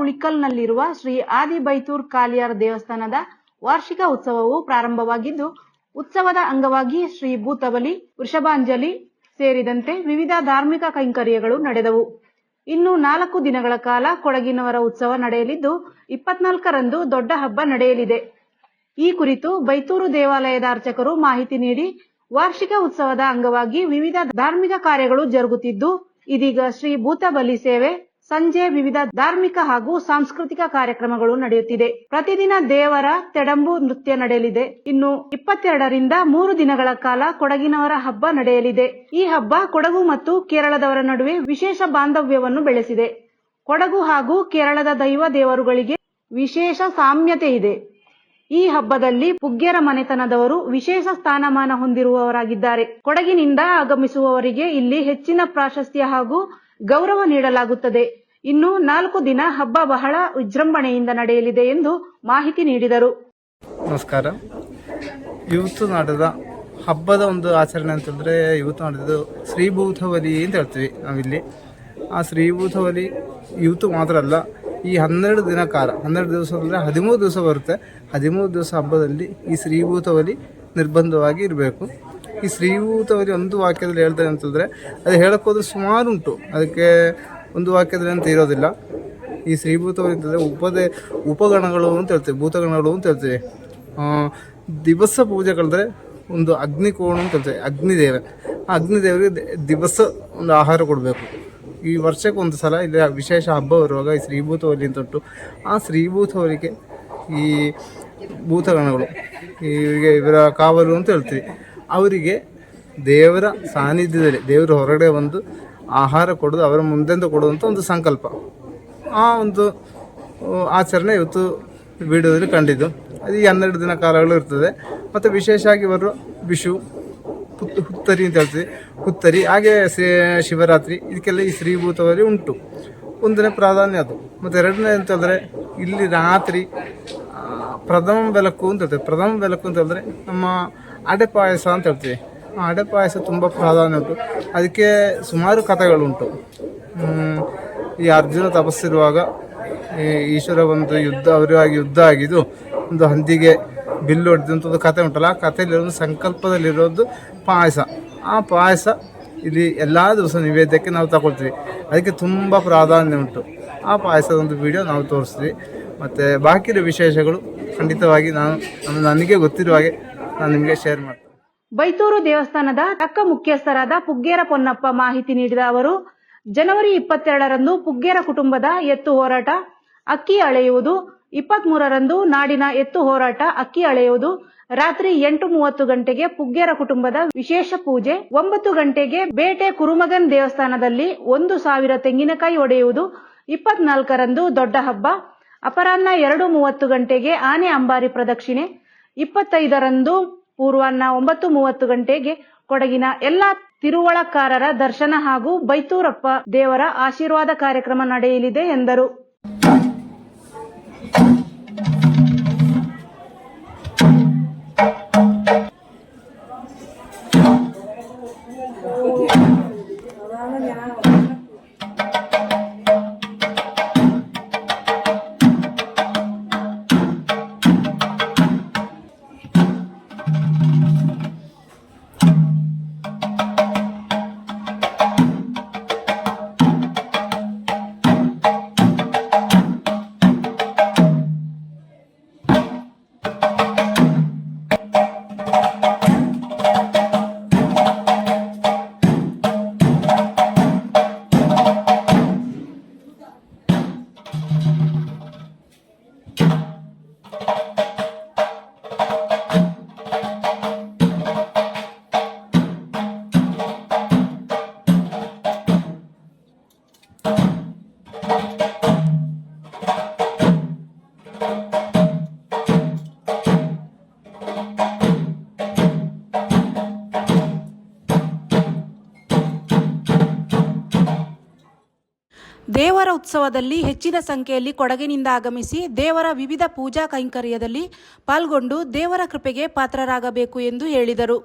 ಉಳಿಕಲ್ನಲ್ಲಿರುವ ಶ್ರೀ ಆದಿ ಬೈತೂರ್ ಕಾಲಿಯಾರ್ ದೇವಸ್ಥಾನದ ವಾರ್ಷಿಕ ಉತ್ಸವವು ಪ್ರಾರಂಭವಾಗಿದ್ದು, ಉತ್ಸವದ ಅಂಗವಾಗಿ ಶ್ರೀ ಭೂತಬಲಿ, ವೃಷಭಾಂಜಲಿ ಸೇರಿದಂತೆ ವಿವಿಧ ಧಾರ್ಮಿಕ ಕೈಂಕರ್ಯಗಳು ನಡೆದವು. ಇನ್ನು ನಾಲ್ಕು ದಿನಗಳ ಕಾಲ ಕೊಡಗಿನವರ ಉತ್ಸವ ನಡೆಯಲಿದ್ದು, ಇಪ್ಪತ್ನಾಲ್ಕರಂದು ದೊಡ್ಡ ಹಬ್ಬ ನಡೆಯಲಿದೆ. ಈ ಕುರಿತು ಬೈತೂರು ದೇವಾಲಯದ ಅರ್ಚಕರು ಮಾಹಿತಿ ನೀಡಿ, ವಾರ್ಷಿಕ ಉತ್ಸವದ ಅಂಗವಾಗಿ ವಿವಿಧ ಧಾರ್ಮಿಕ ಕಾರ್ಯಗಳು ಜರುಗುತ್ತಿದ್ದು, ಇದೀಗ ಶ್ರೀ ಭೂತಬಲಿ ಸೇವೆ ಸಂಜೆ ವಿವಿಧ ಧಾರ್ಮಿಕ ಹಾಗೂ ಸಾಂಸ್ಕೃತಿಕ ಕಾರ್ಯಕ್ರಮಗಳು ನಡೆಯುತ್ತಿದೆ. ಪ್ರತಿದಿನ ದೇವರ ತೆಡಂಬು ನೃತ್ಯ ನಡೆಯಲಿದೆ. ಇನ್ನು ಇಪ್ಪತ್ತೆರಡರಿಂದ ಮೂರು ದಿನಗಳ ಕಾಲ ಕೊಡಗಿನವರ ಹಬ್ಬ ನಡೆಯಲಿದೆ. ಈ ಹಬ್ಬ ಕೊಡಗು ಮತ್ತು ಕೇರಳದವರ ನಡುವೆ ವಿಶೇಷ ಬಾಂಧವ್ಯವನ್ನು ಬೆಳೆಸಿದೆ. ಕೊಡಗು ಹಾಗೂ ಕೇರಳದ ದೈವ ದೇವರುಗಳಿಗೆ ವಿಶೇಷ ಸಾಮ್ಯತೆ ಇದೆ. ಈ ಹಬ್ಬದಲ್ಲಿ ಪುಗ್ಗೆರ ಮನೆತನದವರು ವಿಶೇಷ ಸ್ಥಾನಮಾನ ಹೊಂದಿರುವವರಾಗಿದ್ದಾರೆ. ಕೊಡಗಿನಿಂದ ಆಗಮಿಸುವವರಿಗೆ ಇಲ್ಲಿ ಹೆಚ್ಚಿನ ಪ್ರಾಶಸ್ತ್ಯ ಹಾಗೂ ಗೌರವ ನೀಡಲಾಗುತ್ತದೆ. ಇನ್ನು ನಾಲ್ಕು ದಿನ ಹಬ್ಬ ಬಹಳ ವಿಜೃಂಭಣೆಯಿಂದ ನಡೆಯಲಿದೆ ಎಂದು ಮಾಹಿತಿ ನೀಡಿದರು. ನಮಸ್ಕಾರ. ಇವತ್ತು ನಡೆದ ಹಬ್ಬದ ಒಂದು ಆಚರಣೆ ಅಂತಂದರೆ ಇವತ್ತು ನಡೆದು ಶ್ರೀಭೂತವಲಿ ಅಂತ ಹೇಳ್ತೀವಿ ನಾವಿಲ್ಲಿ. ಆ ಶ್ರೀಭೂತವಲಿ ಇವತ್ತು ಮಾತ್ರ ಅಲ್ಲ, ಈ ಹನ್ನೆರಡು ದಿನ ಕಾಲ, ಹನ್ನೆರಡು ದಿವಸ ಅಂದರೆ ಹದಿಮೂರು ದಿವಸ ಬರುತ್ತೆ. ಹದಿಮೂರು ದಿವಸ ಹಬ್ಬದಲ್ಲಿ ಈ ಶ್ರೀಭೂತವಲಿ ನಿರ್ಬಂಧವಾಗಿ ಇರಬೇಕು. ಈ ಶ್ರೀಭೂತವಲಿ ಒಂದು ವಾಕ್ಯದಲ್ಲಿ ಹೇಳ್ತಾರೆ ಅಂತಂದರೆ ಅದು ಹೇಳೋಕ್ಕೋದ್ರೆ ಸುಮಾರು ಉಂಟು. ಅದಕ್ಕೆ ಒಂದು ವಾಕ್ಯದಲ್ಲಿ ಅಂತ ಇರೋದಿಲ್ಲ. ಈ ಶ್ರೀಭೂತವರು ಅಂತಂದರೆ ಉಪದೇ, ಉಪಗಣಗಳು ಅಂತ ಹೇಳ್ತೀವಿ, ಭೂತಗಣಗಳು ಅಂತ ಹೇಳ್ತೀವಿ. ದಿವಸ ಪೂಜೆ ಕಳೆದ್ರೆ ಒಂದು ಅಗ್ನಿಕೋಣ ಅಂತ ಹೇಳ್ತೀವಿ, ಅಗ್ನಿದೇವ. ಆ ಅಗ್ನಿದೇವರಿಗೆ ದಿವಸ ಒಂದು ಆಹಾರ ಕೊಡಬೇಕು. ಈ ವರ್ಷಕ್ಕೆ ಒಂದು ಸಲ ಇಲ್ಲಿ ವಿಶೇಷ ಹಬ್ಬ ಬರುವಾಗ ಈ ಶ್ರೀಭೂತವಲ್ಲಿ ಅಂತ ಉಂಟು. ಆ ಶ್ರೀಭೂತವರಿಗೆ ಈ ಭೂತಗಣಗಳು ಇವರಿಗೆ ಇವರ ಕಾವಲು ಅಂತ ಹೇಳ್ತೀವಿ. ಅವರಿಗೆ ದೇವರ ಸಾನ್ನಿಧ್ಯದಲ್ಲಿ, ದೇವರ ಹೊರಗಡೆ ಒಂದು ಆಹಾರ ಕೊಡೋದು, ಅವರ ಮುಂದೆಂದು ಕೊಡುವಂಥ ಒಂದು ಸಂಕಲ್ಪ. ಆ ಒಂದು ಆಚರಣೆ ಇವತ್ತು ವಿಡಿಯೋದಲ್ಲಿ ಕಂಡಿದ್ದು. ಅದು ಹನ್ನೆರಡು ದಿನ ಕಾಲಗಳು ಇರ್ತದೆ. ಮತ್ತು ವಿಶೇಷವಾಗಿ ಬರುವ ವಿಷು ಪುತ್, ಹುತ್ತರಿ ಅಂತ ಹೇಳ್ತೀವಿ. ಹುತ್ತರಿ, ಹಾಗೆ ಶಿವರಾತ್ರಿ, ಇದಕ್ಕೆಲ್ಲ ಈ ಶ್ರೀಭೂತವಾಗಿ ಉಂಟು. ಒಂದನೇ ಪ್ರಾಧಾನ್ಯ ಅದು. ಮತ್ತು ಎರಡನೇ ಅಂತಂದರೆ ಇಲ್ಲಿ ರಾತ್ರಿ ಪ್ರಥಮ ಬೆಳಕು ಅಂತ ಹೇಳ್ತೀವಿ. ಪ್ರಥಮ ಬೆಳಕು ಅಂತ ಹೇಳಿದ್ರೆ ನಮ್ಮ ಅಡೆ ಪಾಯಸ ಅಂತ ಹೇಳ್ತೀವಿ. ಆ ಅಡೆ ಪಾಯಸ ತುಂಬ ಪ್ರಾಧಾನ್ಯ ಉಂಟು. ಅದಕ್ಕೆ ಸುಮಾರು ಕಥೆಗಳುಂಟು. ಈ ಅರ್ಜುನ ತಪಸ್ಸಿರುವಾಗ ಈಶ್ವರ ಒಂದು ಯುದ್ಧ, ಅವರಿಗಾಗಿ ಯುದ್ಧ ಆಗಿದ್ದು ಒಂದು ಹಂದಿಗೆ ಬಿಲ್ಲು ಹೊಡೆದಂಥ ಒಂದು ಕತೆ ಉಂಟಲ್ಲ, ಆ ಕಥೆಯಲ್ಲಿರೋದು ಸಂಕಲ್ಪದಲ್ಲಿರೋದು ಪಾಯಸ. ಆ ಪಾಯಸ ಇಲ್ಲಿ ಎಲ್ಲ ದಿವಸ ನೈವೇದ್ಯಕ್ಕೆ ನಾವು ತಗೊಳ್ತೀವಿ. ಅದಕ್ಕೆ ತುಂಬ ಪ್ರಾಧಾನ್ಯ ಉಂಟು. ಆ ಪಾಯಸದ ಒಂದು ವಿಡಿಯೋ ನಾವು ತೋರಿಸ್ತೀವಿ. ಮತ್ತು ಬಾಕಿಯ ವಿಶೇಷಗಳು ಖಂಡಿತವಾಗಿ ನಾನು ನಾನು- ನನಗೆ ಗೊತ್ತಿರುವ ಹಾಗೆ ನಾನು ನಿಮಗೆ ಶೇರ್ ಮಾಡ್ತೀನಿ. ಬೈತೂರು ದೇವಸ್ಥಾನದ ತಕ್ಕ ಮುಖ್ಯಸ್ಥರಾದ ಪುಗ್ಗೇರ ಪೊನ್ನಪ್ಪ ಮಾಹಿತಿ ನೀಡಿದ ಅವರು, ಜನವರಿ ಇಪ್ಪತ್ತೆರಡರಂದು ಪುಗ್ಗೇರ ಕುಟುಂಬದ ಎತ್ತು ಹೋರಾಟ ಅಕ್ಕಿ ಅಳೆಯುವುದು ಇಪ್ಪತ್ತ್ ಮೂರರಂದು ನಾಡಿನ ಎತ್ತು ಹೋರಾಟ ಅಕ್ಕಿ ಅಳೆಯುವುದು, ರಾತ್ರಿ ಎಂಟು ಮೂವತ್ತು ಗಂಟೆಗೆ ಪುಗ್ಗೇರ ಕುಟುಂಬದ ವಿಶೇಷ ಪೂಜೆ, ಒಂಬತ್ತು ಗಂಟೆಗೆ ಬೇಟೆ ಕುರುಮಗನ್ ದೇವಸ್ಥಾನದಲ್ಲಿ ಒಂದು ಸಾವಿರ ತೆಂಗಿನಕಾಯಿ ಒಡೆಯುವುದು, ಇಪ್ಪತ್ನಾಲ್ಕರಂದು ದೊಡ್ಡ ಹಬ್ಬ ಅಪರಾಹ್ನ ಎರಡು ಮೂವತ್ತು ಗಂಟೆಗೆ ಆನೆ ಅಂಬಾರಿ ಪ್ರದಕ್ಷಿಣೆ, ಇಪ್ಪತ್ತೈದರಂದು ಪೂರ್ವಾಹ್ನ ಒಂಬತ್ತು ಮೂವತ್ತು ಗಂಟೆಗೆ ಕೊಡಗಿನ ಎಲ್ಲಾ ತಿರುವಳಕಾರರ ದರ್ಶನ ಹಾಗೂ ಬೈತೂರಪ್ಪ ದೇವರ ಆಶೀರ್ವಾದ ಕಾರ್ಯಕ್ರಮ ನಡೆಯಲಿದೆ ಎಂದರು. ದೇವರ ಉತ್ಸವದಲ್ಲಿ ಹೆಚ್ಚಿನ ಸಂಖ್ಯೆಯಲ್ಲಿ ಕೊಡಗಿನಿಂದ ಆಗಮಿಸಿ ದೇವರ ವಿವಿಧ ಪೂಜಾ ಕೈಂಕರ್ಯದಲ್ಲಿ ಪಾಲ್ಗೊಂಡು ದೇವರ ಕೃಪೆಗೆ ಪಾತ್ರರಾಗಬೇಕು ಎಂದು ಹೇಳಿದರು.